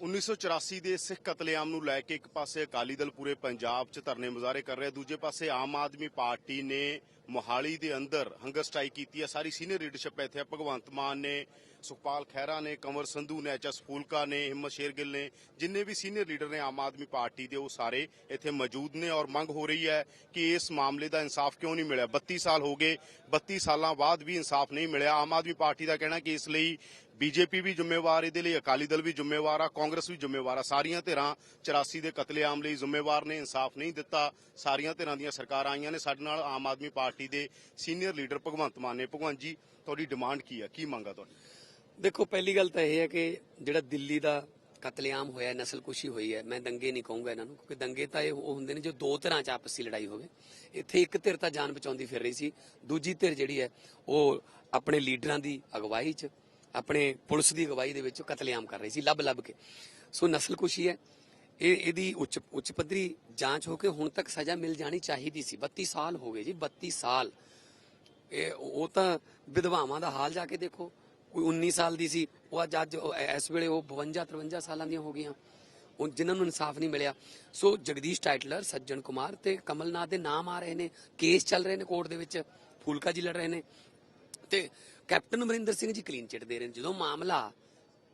1984 ਦੇ ਸਿੱਖ ਕਤਲੇਆਮ ਨੂੰ ਲੈ ਕੇ ਇੱਕ ਪਾਸੇ ਅਕਾਲੀ ਦਲ ਪੂਰੇ ਪੰਜਾਬ 'ਚ ਧਰਨੇ ਮੁਜ਼ਾਹਰੇ ਕਰ ਰਿਹਾ, ਦੂਜੇ ਪਾਸੇ ਆਮ ਆਦਮੀ ਪਾਰਟੀ ਨੇ ਮੋਹਾਲੀ ਦੇ ਅੰਦਰ ਹੰਗਰ ਸਟ੍ਰਾਈਕ ਕੀਤੀ ਹੈ। ਸਾਰੀ ਸੀਨੀਅਰ ਲੀਡਰਸ਼ਿਪ ਇੱਥੇ ਹੈ ਭਗਵੰਤ ਮਾਨ ਨੇ, ਸੁਖਪਾਲ ਖਹਿਰਾ ਨੇ, ਕੰਵਰ ਸੰਧੂ ਨੇ ਐਚਐਸ ਫੂਲਕਾ ਨੇ, ਹਿੰਮਤ ਸ਼ੇਰਗਿੱਲ ਨੇ, ਜਿੰਨੇ ਵੀ ਸੀਨੀਅਰ ਲੀਡਰ ਨੇ ਆਮ ਆਦਮੀ ਪਾਰਟੀ ਦੇ, ਉਹ ਸਾਰੇ ਇੱਥੇ ਮੌਜੂਦ ਨੇ ਔਰ ਮੰਗ ਹੋ ਰਹੀ ਹੈ ਕਿ ਇਸ ਮਾਮਲੇ ਦਾ ਇਨਸਾਫ ਕਿਉਂ ਨਹੀਂ ਮਿਲਿਆ? 32 ਸਾਲ ਹੋ ਗਏ 32 ਸਾਲਾਂ ਬਾਅਦ ਵੀ ਇਨਸਾਫ ਨਹੀਂ ਮਿਲਿਆ। ਆਮ ਆਦਮੀ ਪਾਰਟੀ ਦਾ ਕਹਿਣਾ ਕਿ ਇਸ ਲਈ ਬੀਜੇਪੀ ਵੀ ਜ਼ਿੰਮੇਵਾਰ, ਇਹਦੇ ਲਈ ਅਕਾਲੀ ਦਲ ਵੀ ਜ਼ਿੰਮੇਵਾਰ ਆ, ਕਾਂਗਰਸ ਵੀ ਜ਼ਿੰਮੇਵਾਰ ਆ। ਸਾਰੀਆਂ ਧਿਰਾਂ 84 ਦੇ ਕਤਲੇਆਮ ਲਈ ਜ਼ਿੰਮੇਵਾਰ ਨੇ, ਇਨਸਾਫ ਨਹੀਂ ਦਿੱਤਾ। ਸਾਰੀਆਂ ਧਿਰਾਂ ਦੀਆਂ ਸਰਕਾਰਾਂ ਆਈਆਂ ਨੇ। ਸਾਡੇ ਨਾਲ ਆਮ ਆਦਮੀ ਪਾਰਟੀ ਦੇ ਸੀਨੀਅਰ ਲੀਡਰ ਭਗਵੰਤ ਮਾਨ ਨੇ। ਭਗਵੰਤ ਜੀ, ਤੁਹਾਡੀ ਡਿਮਾਂਡ ਕੀ ਆ? ਕੀ ਮੰਗਾ ਤੁਹਾਡੀ? ਦੇਖੋ, ਪਹਿਲੀ ਗੱਲ ਤਾਂ ਇਹ ਹੈ ਕਿ ਜਿਹੜਾ ਦਿੱਲੀ ਦਾ ਕਤਲੇਆਮ ਹੋਇਆ, ਨਸਲਕੁਸ਼ੀ ਹੋਈ ਹੈ, ਮੈਂ ਦੰਗੇ ਨਹੀਂ ਕਹੂੰਗਾ ਇਹਨਾਂ ਨੂੰ, ਕਿਉਂਕਿ ਦੰਗੇ ਤਾਂ ਇਹ ਉਹ ਹੁੰਦੇ ਨੇ ਜੋ ਦੋ ਤਰ੍ਹਾਂ ਚ ਆਪਸੀ ਲੜਾਈ ਹੋਵੇ। ਇੱਥੇ ਇੱਕ ਧਿਰ ਤਾਂ ਜਾਨ ਬਚਾਉਂਦੀ ਫਿਰ ਰਹੀ ਸੀ, ਦੂਜੀ ਧਿਰ ਜਿਹੜੀ ਹੈ, ਉਹ ਆਪਣੇ ਲੀਡਰਾਂ ਦੀ ਅਗਵਾਈ 'ਚ ਆਪਣੇ ਪੁਲਿਸ ਦੀ ਅਗਵਾਈ ਦੇ ਵਿੱਚ ਕਤਲੇਆਮ ਕਰ ਰਹੀ ਸੀ, ਲੱਭ ਲੱਭ ਕੇ। ਸੋ ਨਸਲਕੁਸ਼ੀ ਹੈ। ਇਹ, ਇਹਦੀ ਉੱਚ ਉੱਚ ਪੱਧਰੀ ਜਾਂਚ ਹੋ ਕੇ ਹੁਣ ਤੱਕ ਸਜ਼ਾ ਮਿਲ ਜਾਣੀ ਚਾਹੀਦੀ ਸੀ। 32 ਸਾਲ ਹੋ ਗਏ ਜੀ 32 ਸਾਲ। ਇਹ, ਉਹ ਤਾਂ ਵਿਧਵਾਵਾਂ ਦਾ ਹਾਲ ਜਾ ਕੇ ਦੇਖੋ। ਕੋਈ 19 ਸਾਲ ਦੀ ਸੀ, ਉਹ ਅੱਜ ਅੱਜ ਇਸ ਵੇਲੇ ਉਹ 52 53 ਸਾਲਾਂ ਦੀਆਂ ਹੋ ਗਈਆਂ। ਉਹ ਜਿਨ੍ਹਾਂ ਨੂੰ ਇਨਸਾਫ ਨਹੀਂ ਮਿਲਿਆ। ਸੋ ਜਗਦੀਸ਼ ਟਾਈਟਲਰ, ਸੱਜਣ ਕੁਮਾਰ ਤੇ ਕਮਲਨਾਥ ਦੇ ਨਾਮ ਆ ਰਹੇ ਨੇ। ਕੇਸ ਚੱਲ ਰਹੇ ਨੇ ਕੋਰਟ ਦੇ ਵਿੱਚ। ਫੂਲਕਾ ਜੀ ਲੜ ਰਹੇ ਨੇ। ਤੇ captain Amarinder Singh ji clean chit ਦੇ ਰਹੇ ਨੇ। ਜਦੋਂ ਮਾਮਲਾ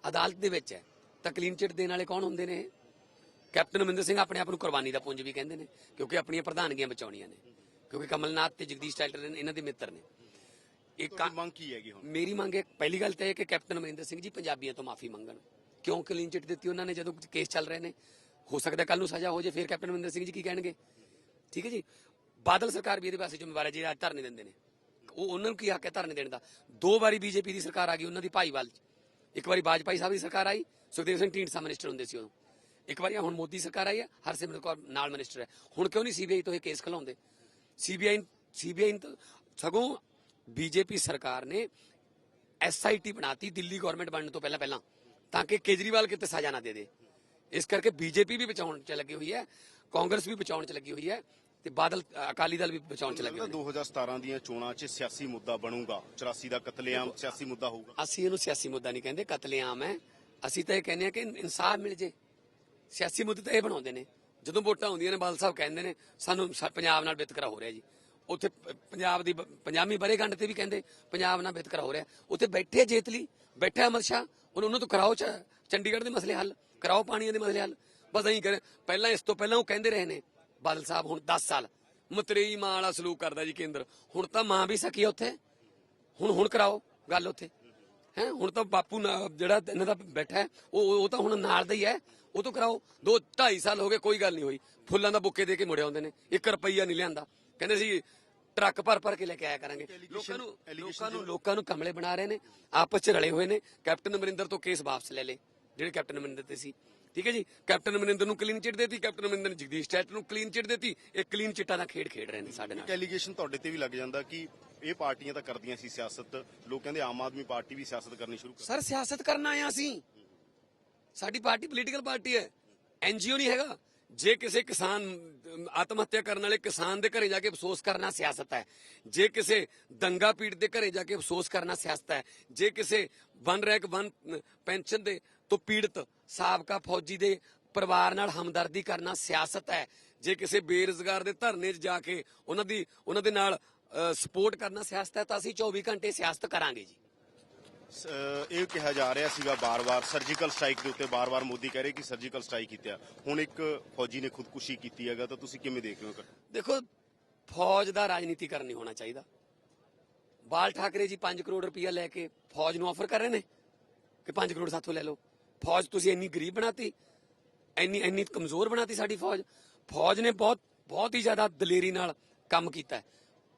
ਅਦਾਲਤ ਦੇ ਵਿੱਚ ਹੈ ਤਾਂ ਕਲੀਨ ਚਿੱਟ ਦੇਣ ਵਾਲੇ ਕੌਣ ਹੁੰਦੇ ਨੇ? ਕੈਪਟਨ ਅਮਰਿੰਦਰ ਸਿੰਘ ਆਪਣੇ ਆਪ ਨੂੰ ਕੁਰਬਾਨੀ ਦਾ ਪੁੰਜ ਵੀ ਕਹਿੰਦੇ ਨੇ ਕਿਉਂਕਿ ਆਪਣੀਆਂ ਪ੍ਰਧਾਨਗੀਆਂ ਬਚਾਉਣੀਆਂ ਨੇ। ਕਿਉਂਕਿ ਕਮਲਨਾਥ ਤੇ ਜਗਦੀਸ਼ ਟਾਈਟਲਰ ਨੇ ਇਹਨਾਂ ਦੇ ਮਿੱਤਰ ਨੇ। ਇਹ ਕਾ- ਤੁਹਾਡੀ ਮੰਗ ਕੀ ਹੈਗੀ ਹੁਣ? ਮੇਰੀ ਮੰਗ ਹੈ ਪਹਿਲੀ ਗੱਲ ਤਾਂ ਇਹ ਕਿ ਕੈਪਟਨ ਅਮਰਿੰਦਰ ਸਿੰਘ ਜੀ ਪੰਜਾਬੀਆਂ ਤੋਂ ਮਾਫੀ ਮੰਗਣ। ਕਿਉਂ ਕਲੀਨ ਚਿੱਟ ਦਿੱਤੀ ਉਹਨਾਂ ਨੇ ਜਦੋਂ ਕੇਸ ਚੱਲ ਰਹੇ ਨੇ? ਹੋ ਸਕਦਾ ਕੱਲ ਨੂੰ ਸਜ਼ਾ ਹੋ ਜੇ ਫਿਰ ਕੈਪਟਨ ਅਮਰਿੰਦਰ ਸਿੰਘ ਜੀ ਕੀ ਕਹਿਣਗੇ? ਠੀਕ ਹੈ ਜੀ? ਬਾਦਲ ਸਰਕਾਰ ਵੀ ਇਹਦੇ ਪਾਸੇ ਜ਼ਿੰਮੇਵਾਰ ਹੈ ਜੀ ਅੱਜ ਧਰਨੇ ਦਿੰਦੇ ਨੇ। ਉਹ ਉਹਨਾਂ ਨੂੰ ਕੀ ਹੱਕ ਹੈ ਧਰਨੇ ਦੇਣ ਦਾ? ਦੋ ਵਾਰੀ ਬੀਜੇਪੀ ਦੀ ਸਰਕਾਰ ਆ ਗਈ ਉਹਨਾਂ ਦੀ ਭਾਈਵਾਲ ਚ। ਇੱਕ ਵਾਰੀ ਬਾਜਪਾਈ ਸਾਹਿਬ ਦੀ ਸਰਕਾਰ ਆਈ, ਸੁਖਦੇਵ ਸਿੰਘ ਢੀਂਡਸਾ ਮਿਨਿਸਟਰ ਹੁੰਦੇ ਸੀ ਉਦੋਂ। ਇੱਕ ਵਾਰੀ ਹੁਣ ਮੋਦੀ ਸਰਕਾਰ ਆਈ ਹੈ, ਹਰਸਿਮਰਤ ਕੌਰ ਨਾਲ ਮਿਨਿਸਟਰ ਹੈ। ਹੁਣ ਕਿਉਂ ਨਹੀਂ ਸੀਬੀਆਈ ਤੋਂ ਇਹ ਕੇਸ ਖਲਾਉਂਦੇ ਸੀਬੀਆਈ ਸੀਬੀਆਈ ਸਗੋਂ ਬੀਜੇਪੀ ਸਰਕਾਰ ਨੇ ਐਸਆਈਟੀ ਬਣਾਤੀ ਦਿੱਲੀ ਗਵਰਨਮੈਂਟ ਬਣਨ ਤੋਂ ਪਹਿਲਾਂ ਪਹਿਲਾਂ, ਤਾਂ ਕਿ ਕੇਜਰੀਵਾਲ ਕਿਤੇ ਸਜ਼ਾ ਨਾ ਦੇ ਦੇ। ਇਸ ਕਰਕੇ ਬੀਜੇਪੀ ਵੀ ਬਚਾਉਣ 'ਚ ਲੱਗੀ ਹੋਈ ਹੈ, ਕਾਂਗਰਸ ਵੀ ਬਚਾਉਣ 'ਚ ਲੱਗੀ ਹੋਈ ਹੈ ਤੇ ਬਾਦਲ ਅਕਾਲੀ ਦਲ ਵੀ ਬਚਾਉਣ 'ਚ ਲੱਗੇ ਹੋਏ ਨੇ। 2017 ਦੀਆਂ ਚੋਣਾਂ 'ਚ ਸਿਆਸੀ ਮੁੱਦਾ ਬਣੂਗਾ। 84 ਦਾ ਕਤਲੇਆਮ ਸਿਆਸੀ ਮੁੱਦਾ ਹੋਊਗਾ। ਅਸੀਂ ਇਹਨੂੰ ਸਿਆਸੀ ਮੁੱਦਾ ਨਹੀਂ ਕਹਿੰਦੇ ਕਤਲੇਆਮ ਹੈ। ਅਸੀਂ ਤਾਂ ਇਹ ਕਹਿੰਦੇ ਆ ਕਿ ਇਨਸਾਫ ਮਿਲ ਜੇ। ਸਿਆਸੀ ਮੁੱਦੇ ਤਾਂ ਇਹ ਬਣਾਉਂਦੇ ਨੇ। ਜਦੋਂ ਵੋਟਾਂ ਹੁੰਦੀਆਂ ਨੇ ਬਾਦਲ ਸਾਹਿਬ ਕਹਿੰਦੇ ਨੇ ਸਾਨੂੰ ਸਾ- ਪੰਜਾਬ ਨਾਲ ਵਿਤਕਰਾ ਹੋ ਰਿਹਾ ਜੀ। ਉੱਥੇ ਪ- ਪੰਜਾਬ ਦੀ ਬ- ਪੰਜਾਬੀ ਬਰੇਗੰਡ ਤੇ ਵੀ ਕਹਿੰਦੇ ਪੰਜਾਬ ਨਾਲ ਵਿਤਕਰਾ ਹੋ ਰਿਹਾ। ਉੱਥੇ ਬੈਠੇ ਜੇਤਲੀ ਬੈਠਾ ਅਮਰ ਸ਼ਾਹ ਉਹਨੂੰ ਉਹਨਾਂ ਤੋਂ ਕਰਾਓ ਚ- ਚੰਡੀਗੜ੍ਹ ਦੇ ਮਸਲੇ ਹੱਲ ਕਰਾਓ ਪਾਣੀਆਂ ਦੇ ਮਸਲੇ ਹੱਲ। ਬਸ ਐਂ ਕਰੇ ਪਹਿਲਾਂ ਇਸ ਤੋਂ ਪਹਿਲਾਂ ਉਹ ਕਹਿੰਦੇ ਰਹੇ ਨੇ। ਬਾਦਲ ਸਾਹਿਬ ਹੁਣ 10 ਸਾਲ ਮਤਰੇਈ ਮਾਂ ਵਾਲਾ ਸਲੂਕ ਕਰਦਾ ਜੀ ਕੇਂਦਰ। ਹੁਣ ਤਾਂ ਮਾਂ ਵੀ ਸਕੀ ਉੱਥੇ। ਹੁਣ ਹੁਣ ਕਰਾਓ ਗੱਲ ਉੱਥੇ। ਹੈ ਹੁਣ ਤਾਂ ਬਾਪੂ ਜਿਹੜਾ ਇਹਨਾਂ ਦਾ ਬੈਠਾ ਹੈ, ਉਹ ਉਹ ਤਾਂ ਹੁਣ ਨਾਲ ਦਾ ਹੀ ਹੈ। ਉਹ ਤੋਂ ਕਰਾਓ। ਦੋ 2.5 ਸਾਲ ਹੋ ਗਏ ਕੋਈ ਗੱਲ ਨਹੀਂ ਹੋਈ। ਫੁੱਲਾਂ ਦਾ ਬੁੱਕੇ ਦੇ ਕੇ ਮੁੜੇ ਆਉਂਦੇ ਨੇ। 1 ਰੁਪਈਆ ਨਹੀਂ ਲਿਆਂਦਾ। ਕਹਿੰਦੇ ਸੀ ਟਰੱਕ ਭਰ ਭਰ ਕੇ ਲੈ ਕੇ ਆਇਆ ਕਰਾਂਗੇ। ਲੋਕਾਂ ਨੂੰ ਲੋਕਾਂ ਨੂੰ ਲੋਕਾਂ ਨੂੰ ਕਮਲੇ ਬਣਾ ਰਹੇ ਨੇ। ਆਪਸ ਚ ਰਲੇ ਹੋਏ ਨੇ। ਕੈਪਟਨ ਅਮਰਿੰਦਰ ਤੋਂ ਕੇਸ ਵਾਪਸ ਲੈ ਲੇ ਜਿਹੜੇ ਕੈਪਟਨ ਅਮਰਿੰਦਰ ਤੇ ਸੀ। ਠੀਕ ਹੈ ਜੀ? ਕੈਪਟਨ ਅਮਰਿੰਦਰ ਨੂੰ ਕਲੀਨ ਚਿੱਟ ਦੇਤੀ ਕੈਪਟਨ ਅਮਰਿੰਦਰ ਨੇ ਜਗਦੀਸ਼ ਟੈਟ ਨੂੰ ਕਲੀਨ ਚਿੱਟ ਦੇਤੀ ਇਹ ਕਲੀਨ ਚਿੱਟਾਂ ਦਾ ਖੇਡ ਖੇਡ ਰਹੇ ਨੇ ਸਾਡੇ ਨਾਲ। ਐਲੀਗੇਸ਼ਨ ਤੁਹਾਡੇ ਤੇ ਵੀ ਲੱਗ ਜਾਂਦਾ ਕਿ ਇਹ ਪਾਰਟੀਆਂ ਤਾਂ ਕਰਦੀਆਂ ਸੀ ਸਿਆਸਤ ਲੋਕ ਕਹਿੰਦੇ ਆਮ ਆਦਮੀ ਪਾਰਟੀ ਵੀ ਸਿਆਸਤ ਕਰਨੀ ਸ਼ੁਰੂ ਕਰ ਸਰ ਸਿਆਸਤ ਕਰਨ ਹਾਂ ਅਸੀਂ। ਸਾਡੀ ਪਾਰਟੀ ਪੋਲੀਟੀਕਲ ਪਾਰਟੀ ਹੈ। ਐਨਜੀਓ ਨਹੀਂ ਹੈਗਾ। ਜੇ ਕਿਸੇ ਕਿਸਾਨ ਆਤਮ ਹੱਤਿਆ ਕਰਨ ਵਾਲੇ ਕਿਸਾਨ ਦੇ ਘਰੇ ਜਾ ਕੇ ਅਫਸੋਸ ਕਰਨਾ ਸਿਆਸਤ ਹੈ। ਜੇ ਕਿਸੇ ਦੰਗਾ ਪੀੜ ਦੇ ਘਰੇ ਜਾ ਕੇ ਅਫਸੋਸ ਕਰਨਾ ਸਿਆਸਤ ਹੈ। ਜੇ ਕਿਸੇ ਵਨ ਰੈਕ ਵਨ ਪੈਨਸ਼ਨ ਦੇ ਤੋਂ ਪੀੜਤ ਸਾਬਕਾ ਫੌਜੀ ਦੇ ਪਰਿਵਾਰ ਨਾਲ ਹਮਦਰਦੀ ਕਰਨਾ ਸਿਆਸਤ ਹੈ। ਜੇ ਕਿਸੇ ਬੇਰੁਜ਼ਗਾਰ ਦੇ ਧਰਨੇ 'ਚ ਜਾ ਕੇ ਉਹਨਾਂ ਦੀ ਉਹਨਾਂ ਦੇ ਨਾਲ ਸਪੋਰਟ ਕਰਨਾ ਸਿਆਸਤ ਹੈ ਤਾਂ ਅਸੀਂ 24 ਘੰਟੇ ਸਿਆਸਤ ਕਰਾਂਗੇ ਜੀ। ਇਹ ਕਿਹਾ ਜਾ ਰਿਹਾ ਸੀਗਾ ਬਾਰ-ਬਾਰ ਸਰਜੀਕਲ ਸਟ੍ਰਾਈਕ ਦੇ ਉੱਤੇ ਬਾਰ-ਬਾਰ ਮੋਦੀ ਕਹਿ ਰਹੇ ਕਿ ਸਰਜੀਕਲ ਸਟ੍ਰਾਈਕ ਕੀਤਾ। ਹੁਣ ਇੱਕ ਫੌਜੀ ਨੇ ਖੁਦਕੁਸ਼ੀ ਕੀਤੀ ਹੈਗਾ ਤਾਂ ਤੁਸੀਂ ਕਿਵੇਂ ਦੇਖ ਰਹੇ ਹੋ ਦੇਖੋ ਫੌਜ ਦਾ ਰਾਜਨੀਤੀਕਰਨ ਨਹੀਂ ਹੋਣਾ ਚਾਹੀਦਾ। ਬਾਲ ਠਾਕਰੇ ਜੀ 5 ਕਰੋੜ ਰੁਪਇਆ ਲੈ ਕੇ ਫੌਜ ਨੂੰ ਆਫਰ ਕਰ ਰਹੇ ਨੇ ਕਿ 5 ਕਰੋੜ ਸਾਥੋਂ ਲੈ ਲਓ। ਫੌਜ ਤੁਸੀਂ ਇੰਨੀ ਗਰੀਬ ਬਣਾਤੀ, ਇੰਨੀ ਇੰਨੀ ਕਮਜ਼ੋਰ ਬਣਾਤੀ ਸਾਡੀ ਫੌਜ। ਫੌਜ ਨੇ ਬਹੁਤ ਬਹੁਤ ਹੀ ਜ਼ਿਆਦਾ ਦਲੇਰੀ ਨਾਲ ਕੰਮ ਕੀਤਾ ਹੈ।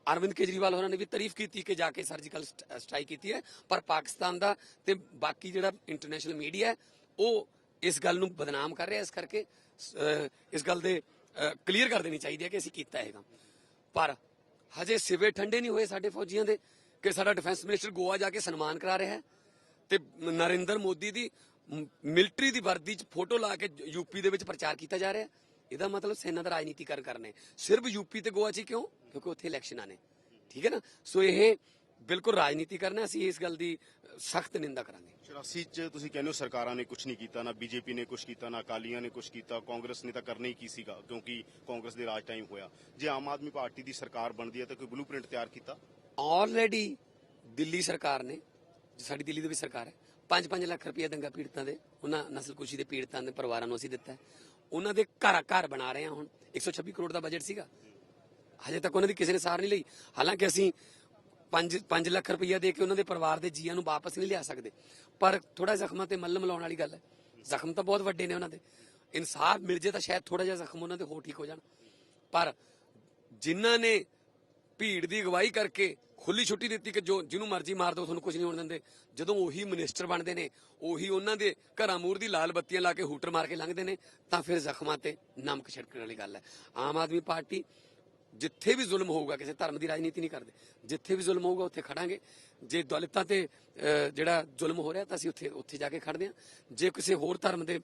ਅਰਵਿੰਦ ਕੇਜਰੀਵਾਲ ਹੋਰਾਂ ਨੇ ਵੀ ਤਾਰੀਫ ਕੀਤੀ ਕਿ ਜਾ ਕੇ ਸਰਜੀਕਲ ਸਟ੍ਰਾਈਕ ਕੀਤੀ ਹੈ, ਪਰ ਪਾਕਿਸਤਾਨ ਦਾ ਤੇ ਬਾਕੀ ਜਿਹੜਾ ਇੰਟਰਨੈਸ਼ਨਲ ਮੀਡੀਆ ਹੈ, ਉਹ ਇਸ ਗੱਲ ਨੂੰ ਬਦਨਾਮ ਕਰ ਰਿਹਾ ਇਸ ਕਰਕੇ ਇਸ ਗੱਲ ਦੇ ਕਲੀਅਰ ਕਰ ਦੇਣੀ ਚਾਹੀਦੀ ਹੈ ਕਿ ਅਸੀਂ ਕੀਤਾ ਹੈਗਾ। ਪਰ ਹਜੇ ਸਿਵੇ ਠੰਡੇ ਨਹੀਂ ਹੋਏ ਸਾਡੇ ਫੌਜੀਆਂ ਦੇ, ਕਿ ਸਾਡਾ ਡਿਫੈਂਸ ਮਿਨਿਸਟਰ ਗੋਆ ਜਾ ਕੇ ਸਨਮਾਨ ਕਰਾ ਰਿਹਾ ਹੈ। ਤੇ ਨਰਿੰਦਰ ਮੋਦੀ ਦੀ ਮਿਲਟਰੀ ਦੀ ਵਰਦੀ 'ਚ ਫੋਟੋ ਲਾ ਕੇ ਯੂਪੀ ਦੇ ਵਿੱਚ ਪ੍ਰਚਾਰ ਕੀਤਾ ਜਾ ਰਿਹਾ। ਇਹਦਾ ਮਤਲਬ ਸੈਨਾ ਦਾ ਰਾਜਨੀਤੀਕਰਨ ਕਰਨੇ ਸਿਰਫ ਯੂਪੀ ਤੇ ਗੋਆ 'ਚ ਕਿਉਂ? ਕਿਉਂਕਿ ਉੱਥੇ ਇਲੈਕਸ਼ਨਾਂ ਨੇ। ਠੀਕ ਹੈ ਨਾ? ਸੋ ਇਹ ਬਿਲਕੁਲ ਰਾਜਨੀਤੀ ਕਰਨਾ ਅਸੀਂ ਇਸ ਗੱਲ ਦੀ ਸਖਤ ਨਿੰਦਾ ਕਰਾਂਗੇ। 84 ਚ ਤੁਸੀਂ ਕਹਿੰਦੇ ਹੋ ਸਰਕਾਰਾਂ ਨੇ ਕੁਝ ਨਹੀਂ ਕੀਤਾ ਨਾ ਬੀਜੇਪੀ ਨੇ ਕੁਝ ਕੀਤਾ ਨਾ ਅਕਾਲੀਆਂ ਨੇ ਕੁਝ ਕੀਤਾ ਕਾਂਗਰਸ ਨੇ ਤਾਂ ਕਰਨਾ ਹੀ ਕੀ ਸੀਗਾ ਕਿਉਂਕਿ ਕਾਂਗਰਸ ਦੇ ਰਾਜ ਟਾਈਮ ਹੋਇਆ। ਜੇ ਆਮ ਆਦਮੀ ਪਾਰਟੀ ਦੀ ਸਰਕਾਰ ਬਣਦੀ ਹੈ ਤਾਂ ਕੋਈ ਬਲੂਪ੍ਰਿੰਟ ਤਿਆਰ ਕੀਤਾ? ਆਲਰੇਡੀ ਦਿੱਲੀ ਸਰਕਾਰ ਨੇ ਜੋ ਸਾਡੀ ਦਿੱਲੀ ਦੀ ਵੀ ਸਰਕਾਰ ਹੈ 5-5 ਲੱਖ ਰੁਪਏ ਦੰਗਾ ਪੀੜਤਾਂ ਦੇ, ਉਹਨਾਂ ਨਸਲਕੁਸ਼ੀ ਦੇ ਪੀੜਤਾਂ ਦੇ ਪਰਿਵਾਰਾਂ ਨੂੰ ਅਸੀਂ ਦਿੱਤਾ ਹੈ। ਉਹਨਾਂ ਦੇ ਘਰ ਘਰ ਬਣਾ ਰਹੇ ਹਾਂ ਹੁਣ। 126 ਕਰੋੜ ਦਾ ਬਜਟ ਸੀਗਾ। ਹਜੇ ਤੱਕ ਉਹਨਾਂ ਦੀ ਕਿਸੇ ਨੇ ਸਾਰ ਨਹੀਂ ਲਈ। ਹਾਲਾਂਕਿ ਅਸੀਂ 5 5 ਲੱਖ ਰੁਪਈਆ ਦੇ ਕੇ ਉਹਨਾਂ ਦੇ ਪਰਿਵਾਰ ਦੇ ਜੀਆਂ ਨੂੰ ਵਾਪਸ ਨਹੀਂ ਲਿਆ ਸਕਦੇ। ਪਰ ਥੋੜਾ ਜ਼ਖਮਾਂ ਤੇ ਮੱਲਮ ਲਾਉਣ ਵਾਲੀ ਗੱਲ ਹੈ। ਜ਼ਖਮ ਤਾਂ ਬਹੁਤ ਵੱਡੇ ਨੇ ਉਹਨਾਂ ਦੇ। ਇਨਸਾਫ ਮਿਲ ਜੇ ਤਾਂ ਸ਼ਾਇਦ ਥੋੜਾ ਜਿਹਾ ਜ਼ਖਮ ਉਹਨਾਂ ਦੇ ਹੋਰ ਠੀਕ ਹੋ ਜਾਣ। ਪਰ ਜਿਨ੍ਹਾਂ ਨੇ ਭੀੜ ਦੀ ਅਗਵਾਈ ਕਰਕੇ ਖੁੱਲੀ ਛੁੱਟੀ ਦਿੱਤੀ ਕਿ ਜੋ ਜਿਹਨੂੰ ਮਰਜ਼ੀ ਮਾਰ ਦਿਓ ਤੁਹਾਨੂੰ ਕੁਝ ਨਹੀਂ ਹੋਣ ਦਿੰਦੇ। ਜਦੋਂ ਉਹੀ ਮਿਨਿਸਟਰ ਬਣਦੇ ਨੇ, ਉਹੀ ਉਹਨਾਂ ਦੇ ਘਰਾਂ ਮੂਰ ਦੀ ਲਾਲ ਬੱਤੀਆਂ ਲਾ ਕੇ ਹੂਟਰ ਮਾਰ ਕੇ ਲੰਘਦੇ ਨੇ, ਤਾਂ ਫਿਰ ਜ਼ਖਮਾਂ ਤੇ ਨਮਕ ਛਿੜਕਣ ਵਾਲੀ ਗੱਲ ਹੈ। ਆਮ ਆਦਮੀ ਪਾਰਟੀ ਜਿੱਥੇ ਵੀ ਜ਼ੁਲਮ ਹੋਊਗਾ, ਕਿਸੇ ਧਰਮ ਦੀ ਰਾਜਨੀਤੀ ਨਹੀਂ ਕਰਦੇ, ਜਿੱਥੇ ਵੀ ਜ਼ੁਲਮ ਹੋਊਗਾ, ਉੱਥੇ ਖੜਾਂਗੇ। ਜੇ ਦਲਿਤਾਂ ਤੇ ਜਿਹੜਾ ਜ਼ੁਲਮ ਹੋ ਰਿਹਾ, ਤਾਂ ਅਸੀਂ ਉੱਥੇ ਉੱਥੇ ਜਾ ਕੇ ਖੜਦੇ ਹਾਂ। ਜੇ ਕਿਸੇ ਹੋਰ ਧਰਮ ਦੇ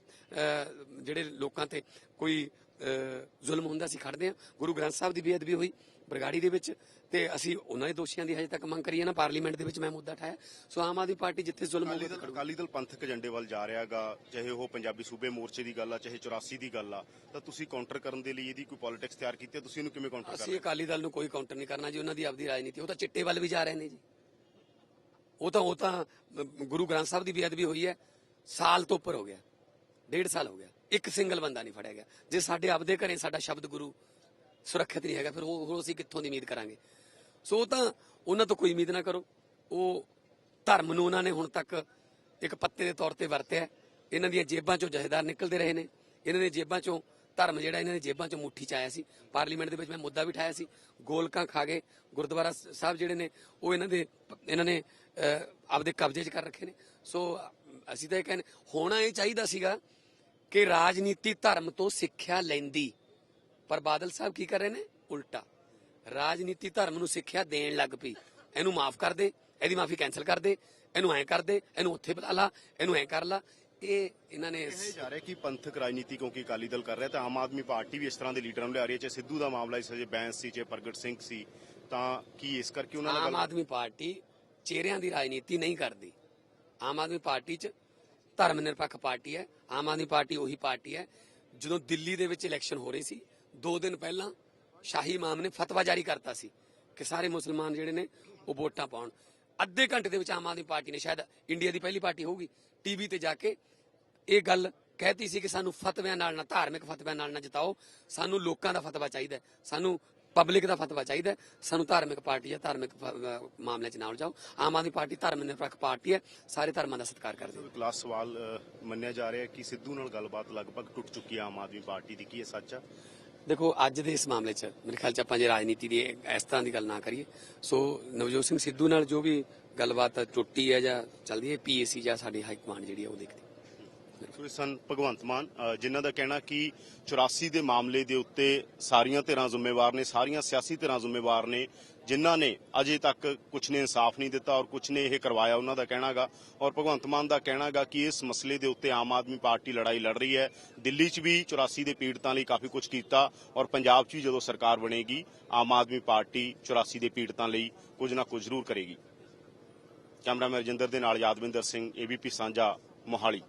ਜਿਹੜੇ ਲੋਕਾਂ ਤੇ ਕੋਈ ਜ਼ੁਲਮ ਹੁੰਦਾ, ਅਸੀਂ ਖੜਦੇ ਹਾਂ। ਗੁਰੂ ਗ੍ਰੰਥ ਸਾਹਿਬ ਦੀ ਬੇਅਦਬੀ ਹੋਈ। ਬਰਗਾੜੀ ਦੇ ਵਿੱਚ ਤੇ ਅਸੀਂ ਉਹਨਾਂ ਦੇ ਦੋਸ਼ੀਆਂ ਦੀ ਹਜੇ ਤੱਕ ਮੰਗ ਕਰੀਏ ਨਾ ਪਾਰਲੀਮੈਂਟ ਦੇ ਵਿੱਚ ਮੈਂ ਮੁੱਦਾ ਉਠਾਇਆ ਸੋ ਆਮ ਆਦਮੀ ਪਾਰਟੀ ਜਿੱਥੇ ਜ਼ੁਲਮ ਹੋਊਗਾ ਦਲ ਅਕਾਲੀ ਦਲ ਪੰਥਕ ਏਜੰਡੇ ਵੱਲ ਜਾ ਰਿਹਾਗਾ ਚਾਹੇ ਉਹ ਪੰਜਾਬੀ ਸੂਬੇ ਮੋਰਚੇ ਦੀ ਗੱਲ ਆ ਚਾਹੇ 84 ਦੀ ਗੱਲ ਆ ਤਾਂ ਤੁਸੀਂ ਕਾਊਂਟਰ ਕਰਨ ਦੇ ਲਈ ਇਹਦੀ ਕੋਈ ਪੋਲਿਟਿਕਸ ਤਿਆਰ ਕੀਤੀ ਹੈ? ਤੁਸੀਂ ਇਹਨੂੰ ਕਿਵੇਂ ਕਾਊਂਟਰ ਕਰ ਅਸੀਂ ਅਕਾਲੀ ਦਲ ਨੂੰ ਕੋਈ ਕਾਊਂਟਰ ਨਹੀਂ ਕਰਨਾ ਜੀ ਉਹਨਾਂ ਦੀ ਆਪਦੀ ਰਾਜਨੀਤੀ ਉਹ ਤਾਂ ਚਿੱਟੇ ਵੱਲ ਵੀ ਜਾ ਰਹੇ ਨੇ ਜੀ। ਉਹ ਤਾਂ ਉਹ ਤਾਂ ਗੁਰੂ ਗ੍ਰੰਥ ਸਾਹਿਬ ਦੀ ਬੇਅਦਬੀ ਹੋਈ ਹੈ ਸਾਲ ਤੋਂ ਉੱਪਰ ਹੋ ਗਿਆ ਡੇਢ ਸਾਲ ਹੋ ਗਿਆ ਇੱਕ ਸਿੰਗਲ ਬੰਦਾ ਨਹੀਂ ਫੜਿਆ ਗਿਆ। ਜੇ ਸਾਡੇ ਆਪਦੇ ਘਰੇ ਸਾਡਾ ਸ਼ਬਦ ਗੁਰੂ ਸੁਰੱਖਿਅਤ ਨਹੀਂ ਹੈਗਾ, ਫਿਰ ਉਹ ਹੋਰ ਅਸੀਂ ਕਿੱਥੋਂ ਦੀ ਉਮੀਦ ਕਰਾਂਗੇ? ਸੋ ਉਹ ਤਾਂ ਉਹਨਾਂ ਤੋਂ ਕੋਈ ਉਮੀਦ ਨਾ ਕਰੋ। ਉਹ ਧਰਮ ਨੂੰ ਉਹਨਾਂ ਨੇ ਹੁਣ ਤੱਕ ਇੱਕ ਪੱਤੇ ਦੇ ਤੌਰ ਤੇ ਵਰਤਿਆ। ਇਹਨਾਂ ਦੀਆਂ ਜੇਬਾਂ ਚੋਂ ਜਹੇਦਾਰ ਨਿਕਲਦੇ ਰਹੇ ਨੇ। ਇਹਨਾਂ ਦੀਆਂ ਜੇਬਾਂ ਚੋਂ ਧਰਮ ਜਿਹੜਾ ਇਹਨਾਂ ਦੀ ਜੇਬਾਂ ਚੋਂ ਮੁੱਠੀ ਚ ਆਇਆ ਸੀ। ਪਾਰਲੀਮੈਂਟ ਦੇ ਵਿੱਚ ਮੈਂ ਮੁੱਦਾ ਵੀ ਉਠਾਇਆ ਸੀ। ਗੋਲਕਾਂ ਖਾ ਗਏ ਗੁਰਦੁਆਰਾ ਸਾਹਿਬ ਜਿਹੜੇ ਨੇ, ਉਹ ਇਹਨਾਂ ਦੇ ਇਹਨਾਂ ਨੇ ਆਪਦੇ ਕਬਜ਼ੇ 'ਚ ਕਰ ਰੱਖੇ ਨੇ। ਸੋ ਅਸੀਂ ਤਾਂ ਇਹ ਕਹਿੰਦੇ ਹੋਣਾ ਇਹ ਚਾਹੀਦਾ ਸੀਗਾ ਕਿ ਰਾਜਨੀਤੀ ਧਰਮ ਤੋਂ ਸਿੱਖਿਆ ਲੈਂਦੀ। ਪਰ ਬਾਦਲ ਸਾਹਿਬ ਕੀ ਕਰ ਰਹੇ ਨੇ? ਉਲਟਾ। ਰਾਜਨੀਤੀ ਧਰਮ ਨੂੰ ਸਿੱਖਿਆ ਦੇਣ ਲੱਗ ਪਈ। ਇਹਨੂੰ ਮਾਫ ਕਰ ਦੇ ਇਹਦੀ ਮਾਫੀ ਕੈਨਸਲ ਕਰ ਦੇ ਇਹਨੂੰ ਐਂ ਕਰ ਦੇ ਇਹਨੂੰ ਉੱਥੇ ਬੁਲਾ ਲਾ ਇਹਨੂੰ ਐਂ ਕਰ ਲਾ। ਇਹ ਇਹਨਾਂ ਨੇ ਕਿਹਾ ਜਾ ਰਿਹਾ ਕਿ ਪੰਥਕ ਰਾਜਨੀਤੀ ਕਿਉਂਕਿ ਅਕਾਲੀ ਦਲ ਕਰ ਰਿਹਾ ਤਾਂ ਆਮ ਆਦਮੀ ਪਾਰਟੀ ਵੀ ਇਸ ਤਰ੍ਹਾਂ ਦੇ ਲੀਡਰਾਂ ਨੂੰ ਲਿਆ ਰਹੀ ਹੈ। ਚਾਹੇ ਸਿੱਧੂ ਦਾ ਮਾਮਲਾ ਇਸ ਅਜੇ ਬੈਂਸ ਸੀ ਚਾਹੇ ਪ੍ਰਗਟ ਸਿੰਘ ਸੀ ਤਾਂ ਕੀ ਇਸ ਕਰਕੇ ਉਹਨਾਂ ਨਾਲ ਆਮ ਆਦਮੀ ਪਾਰਟੀ ਚਿਹਰਿਆਂ ਦੀ ਰਾਜਨੀਤੀ ਨਹੀਂ ਕਰਦੀ। ਆਮ ਆਦਮੀ ਪਾਰਟੀ 'ਚ ਧਰਮ ਨਿਰਪੱਖ ਪਾਰਟੀ ਹੈ ਆਮ ਆਦਮੀ ਪਾਰਟੀ ਉਹੀ ਪਾਰਟੀ ਹੈ। ਜਦੋਂ ਦਿੱਲੀ ਦੇ ਵਿੱਚ ਇਲੈਕਸ਼ਨ ਹੋ ਰਹੀ ਸੀ ਦੋ ਦਿਨ ਪਹਿਲਾਂ ਸ਼ਾਹੀ ਇਮਾਮ ਨੇ ਫਤਵਾ ਜਾਰੀ ਕਰਤਾ ਸੀ ਕਿ ਸਾਰੇ ਮੁਸਲਮਾਨ ਜਿਹੜੇ ਨੇ ਉਹ ਵੋਟਾਂ ਪਾਉਣ। ਅੱਧੇ ਘੰਟੇ ਦੇ ਵਿੱਚ ਆਮ ਆਦਮੀ ਪਾਰਟੀ ਨੇ ਸ਼ਾਇਦ ਇੰਡੀਆ ਦੀ ਪਹਿਲੀ ਪਾਰਟੀ ਹੋਊਗੀ ਟੀਵੀ ਤੇ ਜਾ ਕੇ ਇਹ ਗੱਲ ਕਹਿਤੀ ਸੀ ਕਿ ਸਾਨੂੰ ਫਤਵਿਆਂ ਨਾਲ ਨਾ, ਧਾਰਮਿਕ ਫਤਵਿਆਂ ਨਾਲ ਨਾ ਜਿਤਾਓ। ਸਾਨੂੰ ਲੋਕਾਂ ਦਾ ਫਤਵਾ ਚਾਹੀਦਾ ਸਾਨੂੰ ਪਬਲਿਕ ਦਾ ਫਤਵਾ ਚਾਹੀਦਾ ਸਾਨੂੰ ਧਾਰਮਿਕ ਪਾਰਟੀ ਜਾਂ ਧਾਰਮਿਕ ਮਾਮਲੇ 'ਚ ਨਾਲ ਜਾਓ ਆਮ ਆਦਮੀ ਪਾਰਟੀ ਧਰਮ ਨਿਰਪੱਖ ਪਾਰਟੀ ਹੈ, ਸਾਰੇ ਧਰਮਾਂ ਦਾ ਸਤਿਕਾਰ ਕਰਦੀ ਹੈ ਕਲਾਸ ਸਵਾਲ ਮੰਨਿਆ ਜਾ ਰਿਹਾ ਕਿ ਸਿੱਧੂ ਨਾਲ ਗੱਲਬਾਤ ਲਗਭਗ ਟੁੱਟ ਚੁੱਕੀ ਹੈ ਆਮ ਆਦਮੀ ਪਾਰਟੀ ਦੀ, ਕੀ ਇਹ ਸੱਚ ਆ ਦੇਖੋ, ਅੱਜ ਦੇ ਇਸ ਮਾਮਲੇ 'ਚ ਮੇਰੇ ਖਿਆਲ 'ਚ ਆਪਾਂ ਜੇ ਰਾਜਨੀਤੀ ਦੀ ਇਸ ਤਰ੍ਹਾਂ ਦੀ ਗੱਲ ਨਾ ਕਰੀਏ, ਸੋ ਨਵਜੋਤ ਸਿੰਘ ਸਿੱਧੂ ਨਾਲ ਜੋ ਵੀ ਗੱਲਬਾਤ ਟੁੱਟੀ ਹੈ ਜਾਂ ਚੱਲਦੀ ਹੈ ਪੀਏਸੀ ਜਾਂ ਸਾਡੀ ਹਾਈ ਕਮਾਂਡ ਜਿਹੜੀ ਹੈ ਉਹ ਦੇਖਦੀ ਸਨ ਭਗਵੰਤ ਮਾਨ ਜਿਨ੍ਹਾਂ ਦਾ ਕਹਿਣਾ ਕਿ 84 ਦੇ ਮਾਮਲੇ ਦੇ ਉੱਤੇ ਸਾਰੀਆਂ ਧਿਰਾਂ ਜ਼ਿੰਮੇਵਾਰ ਨੇ, ਸਾਰੀਆਂ ਸਿਆਸੀ ਧਿਰਾਂ ਜ਼ਿੰਮੇਵਾਰ ਨੇ ਜਿਨ੍ਹਾਂ ਨੇ ਅਜੇ ਤੱਕ ਕੁਝ ਨੇ ਇਨਸਾਫ ਨਹੀਂ ਦਿੱਤਾ ਔਰ ਕੁਝ ਨੇ ਇਹ ਕਰਵਾਇਆ ਉਹਨਾਂ ਦਾ ਕਹਿਣਾਗਾ ਔਰ ਭਗਵੰਤ ਮਾਨ ਦਾ ਕਹਿਣਾਗਾ ਕਿ ਇਸ ਮਸਲੇ ਦੇ ਉੱਤੇ ਆਮ ਆਦਮੀ ਪਾਰਟੀ ਲੜਾਈ ਲੜ ਰਹੀ ਹੈ। ਦਿੱਲੀ 'ਚ ਵੀ 84 ਦੇ ਪੀੜਤਾਂ ਲਈ ਕਾਫੀ ਕੁਝ ਕੀਤਾ ਔਰ ਪੰਜਾਬ 'ਚ ਵੀ ਜਦੋਂ ਸਰਕਾਰ ਬਣੇਗੀ, ਆਮ ਆਦਮੀ ਪਾਰਟੀ 84 ਦੇ ਪੀੜਤਾਂ ਲਈ ਕੁਝ ਨਾ ਕੁਝ ਜ਼ਰੂਰ ਕਰੇਗੀ। ਕੈਮਰਾਮੈਨ ਰਜਿੰਦਰ ਦੇ ਨਾਲ ਯਾਦਵਿੰਦਰ ਸਿੰਘ, ਏਬੀਪੀ ਸਾਂਝਾ ਮੋਹਾਲੀ।